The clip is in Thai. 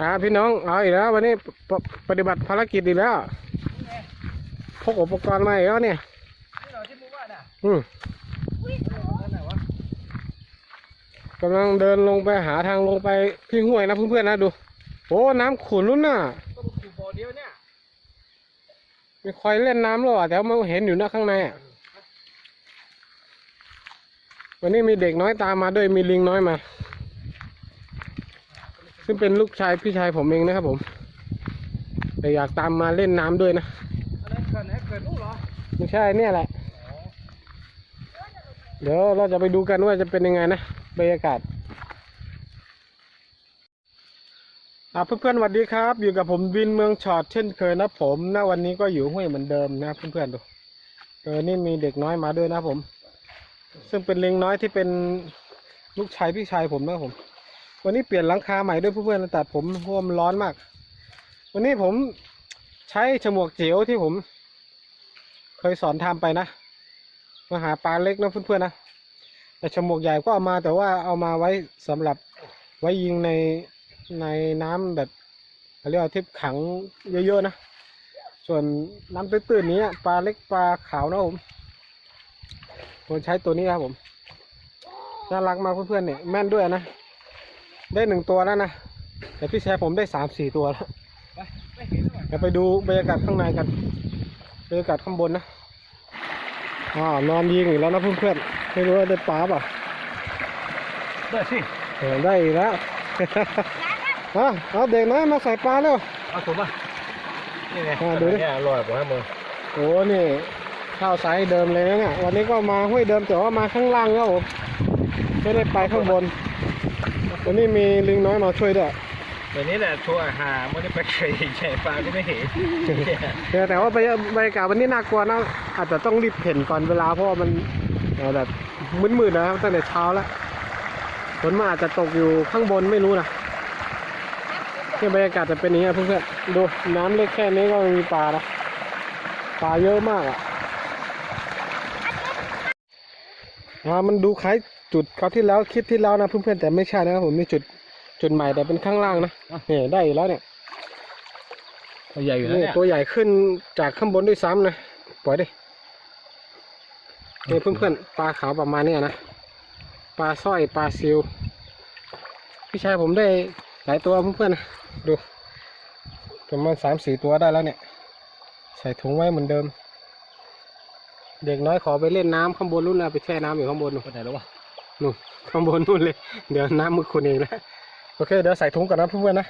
อ่าพี่น้องเอาอีกแล้ว วันนี้ปปปฏิบัติภารกิจอีกแล้วพกอุปกรณ์มาอีกแล้วเนี่ยนี่เหราที่มึงว่าน่ะอืมนั่นไหนวะกำลังเดินลงไปหาทางลงไปพี่ห้วยนะเพื่อนๆนะดู โอ้น้ำขุ่นลุ้นน่ะก็มึงอยู่บ่อเดียวเนี่ยมีคอยเล่นน้ำแล้วอะแต่ว่ามันเห็นอยู่นะข้างในอะวันนี้มีเด็กน้อยตามมาด้วยมีลิงน้อยมา ซึ่งเป็นลูกชายพี่ชายผมเองนะครับผม แต่อยากตามมาเล่นน้ำด้วยนะอะไรเกิดไหนเกิดนู่นเหรอไม่ใช่เนี่ยแหละ เดี๋ยวเราจะไปดูกันว่าจะเป็นยังไงนะบรรยากาศอะเพื่อนๆสวัสดีครับ อยู่กับผมวินเมืองชอดเช่นเคยนะผมณวันนี้ก็อยู่ห้วยเหมือนเดิมนะเพื่อนๆดูเออนี่มีเด็กน้อยมาด้วยนะผม ซึ่งเป็นลิงน้อยที่เป็นลูกชายพี่ชายผมนะผม วันนี้เปลี่ยนหลังคาใหม่ด้วยเพื่อนๆตัดผมเพราะว่ามันร้อนมาก วันนี้ผมใช้ฉมวกเจียวที่ผม เคยสอนทำไปนะมาหาปลาเล็กนะเพื่อนๆนะแต่ฉมวกใหญ่ก็เอามาแต่ว่าเอามาไว้สำหรับไว้ยิงในในน้ำแบบเรียกว่าที่ขังเยอะๆนะส่วนน้ำตื้นๆนี้ปลาเล็กปลาขาวนะผมผมใช้ตัวนี้ครับผมน่ารักมากเพื่อนๆเนี่ยแม่นด้วยนะ ได้หนึ่งตัวแล้วนะแต่พี่ชายผมได้สามสี่ตัวแล้วไปไม่เห็นหรอเดี๋ยวไปดูบรรยากาศข้างในกันบรรยากาศข้างบนนะอ๋อนอนยิงอีกแล้วนะเพื่อนๆไม่รู้ว่าได้ปลาเปล่าได้สิเออได้อีกแล้วเอาเอาเด็กน้อยมาใส่ปลาแล้วเอาผมป่ะนี่ไงอ่าดูดิเนี่ยอร่อยผมให้มึงโอ้นี่ข้าวไซส์เดิมเลยนะเนี่ยวันนี้ก็มาห้วยเดิมแต่ว่ามาข้างล่างครับผมไม่ได้ไปข้างบน วันนี้มีลิงน้อยมาช่วยด้วยเดี๋ยวนี้แหละทัวร์หาไม่ได้ไปเคยใช่ปลาก็ไม่เห็นเออแต่ว่าบรรยบรรยากาศวันนี้น่ากลัวนะอาจจะต้องรีบเพ่นก่อนเวลาเพราะว่ามันเอ่อแบบมืดๆนะครับตั้งแต่เช้าแล้วฝนมันอาจจะตกอยู่ข้างบนไม่รู้นะนี่บรรยากาศจะเป็นอย่างนี้ครับเพื่อนๆดูน้ำเล็กแค่นี้ก็มีปลานะปลาเยอะมากอะอ่ามันดูคล้าย จุดเขาวที่แล้วคลิปที่แล้วนะเพื่อนๆแต่ไม่ใช่นะครับผมมีจุดจุดใหม่แต่เป็นข้างล่างนะเนี่ยได้อีกแล้วเนี่ยตัวใหญ่อยู่นะนี่เนี่ยตัวใหญ่ขึ้นจากข้างบนด้วยซ้ำนะปล่อยดินี่เพื่อนๆปลาขาวประมาณเนี้ยนะปลาสร้อยปลาซิวพี่ชายผมได้หลายตัวเพื่อนๆนะดูประมาณสามสี่ตัวได้แล้วเนี่ย ใส่ถุงไว้เหมือนเดิม เด็กน้อยขอไปเล่นน้ำข้างบนนู่นนะไปแช่น้ำอยู่ข้างบนนู่นไปไหนแล้ววะ นู่นข้างบนนู่นเลย เดี๋ยวน้ำมือคุณเองแล้ว โอเค เดี๋ยวใส่ถุงก่อนนะเพื่อนๆนะ